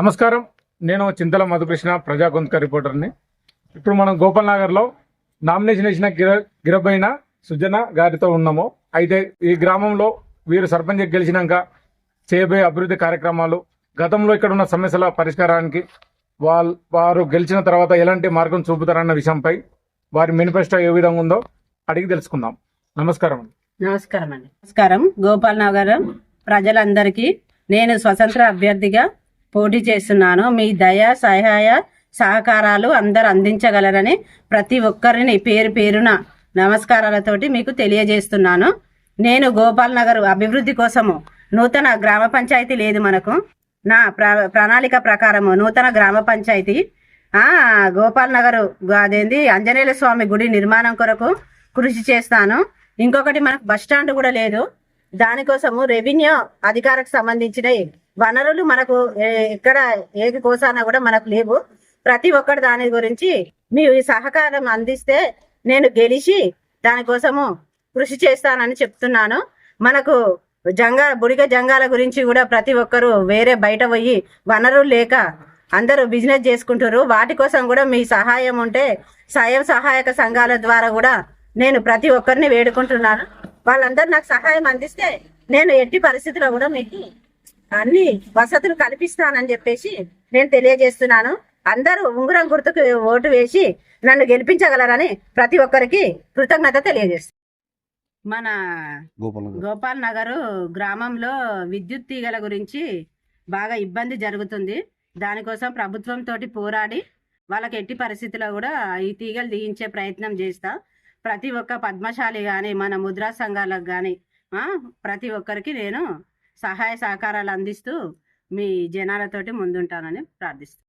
నమస్కారం. నేను చింతల మధుకృష్ణ ప్రజా గొంతుక రిపోర్టర్ని. ఇప్పుడు మనం గోపాల్ నగర్లో నామినేషన్ వేసిన గిర గిరబైన సుజన గారితో ఉన్నాము. అయితే ఈ గ్రామంలో వీరు సర్పంచ్ గెలిచినాక చేయబోయే అభివృద్ధి కార్యక్రమాలు గతంలో ఇక్కడ ఉన్న సమస్యల పరిష్కారానికి వాల్ వారు గెలిచిన తర్వాత ఎలాంటి మార్గం చూపుతారన్న విషయంపై వారి మేనిఫెస్టో ఏ విధంగా ఉందో అడిగి తెలుసుకుందాం. నమస్కారం నమస్కారం అండి. నమస్కారం. గోపాల్ నగరం ప్రజలందరికీ నేను స్వతంత్ర అభ్యర్థిగా పోటీ చేస్తున్నాను. మీ దయ సహాయ సహకారాలు అందరు అందించగలరని ప్రతి ఒక్కరిని పేరు పేరున నమస్కారాలతోటి మీకు తెలియజేస్తున్నాను. నేను గోపాల్ నగర్ అభివృద్ధి కోసము నూతన గ్రామ పంచాయతీ లేదు మనకు. నా ప్ర ప్రణాళిక ప్రకారము నూతన గ్రామ పంచాయతీ. గోపాల్ నగర్ అదేంది? ఆంజనేయుల స్వామి గుడి నిర్మాణం కొరకు కృషి చేస్తాను. ఇంకొకటి మనకు బస్ స్టాండ్ కూడా లేదు. దానికోసము రెవెన్యూ అధికారికి సంబంధించిన వనరులు మనకు ఎక్కడ ఏది కోసానా కూడా మనకు లేవు. ప్రతి ఒక్కటి దాని గురించి మీ సహకారం అందిస్తే నేను గెలిచి దానికోసము కృషి చేస్తానని చెప్తున్నాను. మనకు జంగా బుడిగ జంగాల గురించి కూడా ప్రతి ఒక్కరు వేరే బయట పోయి వనరులు లేక అందరూ బిజినెస్ చేసుకుంటారు వాటి కోసం కూడా మీ సహాయం ఉంటే స్వయం సహాయక సంఘాల ద్వారా కూడా నేను ప్రతి ఒక్కరిని వేడుకుంటున్నాను. వాళ్ళందరూ నాకు సహాయం అందిస్తే నేను ఎట్టి పరిస్థితిలో కూడా మీకు అన్ని వసతులు కల్పిస్తానని చెప్పేసి నేను తెలియజేస్తున్నాను. అందరూ ఉంగరం గుర్తుకు ఓటు వేసి నన్ను గెలిపించగలరని ప్రతి ఒక్కరికి కృతజ్ఞత తెలియజేస్తాను మన గోపాల్ నగర్ గ్రామంలో విద్యుత్ తీగల గురించి బాగా ఇబ్బంది జరుగుతుంది. దానికోసం ప్రభుత్వంతో పోరాడి వాళ్ళకి ఎట్టి పరిస్థితిలో కూడా ఈ తీగలు దిగించే ప్రయత్నం చేస్తా. ప్రతి ఒక్క పద్మశాలి కానీ మన ముద్రా సంఘాలకు కానీ ప్రతి ఒక్కరికి నేను సహాయ సహకారాలు అందిస్తూ మీ జనాలతోటి ముందుంటానని ప్రార్థిస్తాను